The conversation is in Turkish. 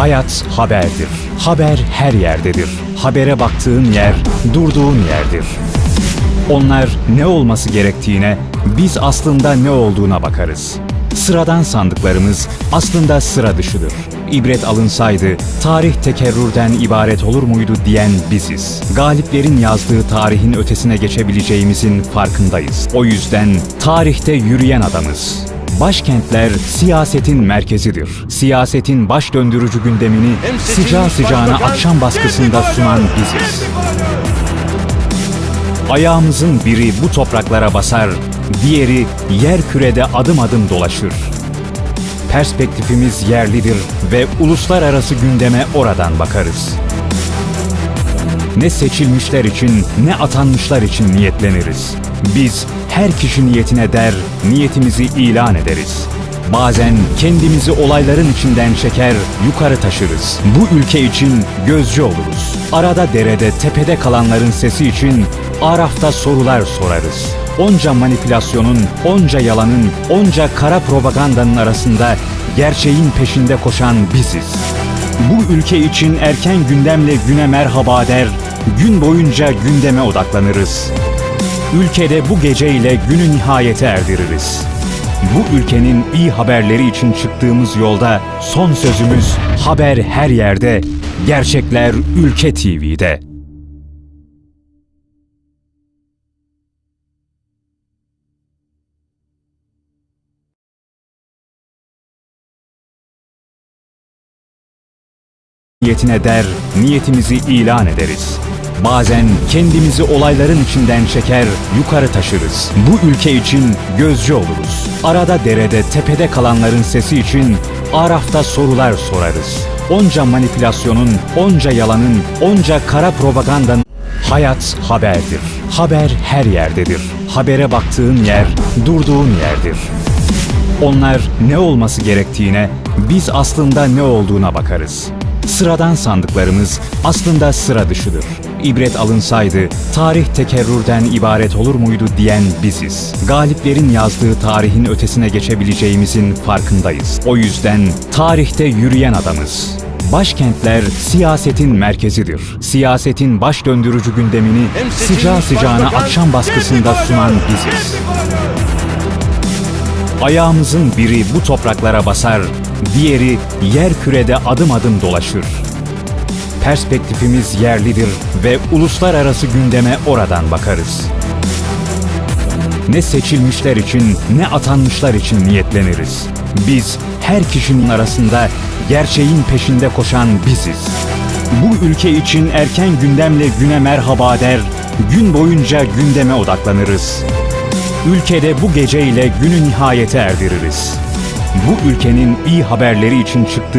Hayat haberdir. Haber her yerdedir. Habere baktığın yer, durduğun yerdir. Onlar ne olması gerektiğine, biz aslında ne olduğuna bakarız. Sıradan sandıklarımız aslında sıra dışıdır. İbret alınsaydı tarih tekerrürden ibaret olur muydu diyen biziz. Galiplerin yazdığı tarihin ötesine geçebileceğimizin farkındayız. O yüzden tarihte yürüyen adamız. Başkentler siyasetin merkezidir. Siyasetin baş döndürücü gündemini sıcağı sıcağına akşam baskısında sunan biziz. Ayağımızın biri bu topraklara basar, diğeri yer kürede adım adım dolaşır. Perspektifimiz yerlidir ve uluslararası gündeme oradan bakarız. Ne seçilmişler için ne atanmışlar için niyetleniriz. Biz her kişi niyetine der, niyetimizi ilan ederiz. Bazen kendimizi olayların içinden çeker, yukarı taşırız. Bu ülke için gözcü oluruz. Arada derede, tepede kalanların sesi için Araf'ta sorular sorarız. Onca manipülasyonun, onca yalanın, onca kara propagandanın arasında gerçeğin peşinde koşan biziz. Bu ülke için erken gündemle güne merhaba der, gün boyunca gündeme odaklanırız. Ülkede bu geceyle günü nihayete erdiririz. Bu ülkenin iyi haberleri için çıktığımız yolda son sözümüz haber her yerde, gerçekler Ülke TV'de. Niyetine der, niyetimizi ilan ederiz. Bazen kendimizi olayların içinden çeker, yukarı taşırız. Bu ülke için gözcü oluruz. Arada derede, tepede kalanların sesi için Araf'ta sorular sorarız. Onca manipülasyonun, onca yalanın, onca kara propagandanın Hayat haberdir. Haber her yerdedir. Habere baktığın yer, durduğun yerdir. Onlar ne olması gerektiğine, biz aslında ne olduğuna bakarız. Sıradan sandıklarımız aslında sıra dışıdır. İbret alınsaydı tarih tekerrürden ibaret olur muydu diyen biziz. Galiplerin yazdığı tarihin ötesine geçebileceğimizin farkındayız. O yüzden tarihte yürüyen adamız. Başkentler siyasetin merkezidir. Siyasetin baş döndürücü gündemini sıcağı sıcağına akşam baskısında sunan biziz. Ayağımızın biri bu topraklara basar, diğeri yer kürede adım adım dolaşır. Perspektifimiz yerlidir ve uluslararası gündeme oradan bakarız. Ne seçilmişler için ne atanmışlar için niyetleniriz. Biz her kişinin arasında gerçeğin peşinde koşan biziz. Bu ülke için erken gündemle güne merhaba der, gün boyunca gündeme odaklanırız. Ülkede bu geceyle günü nihayete erdiririz. Bu ülkenin iyi haberleri için çıktığı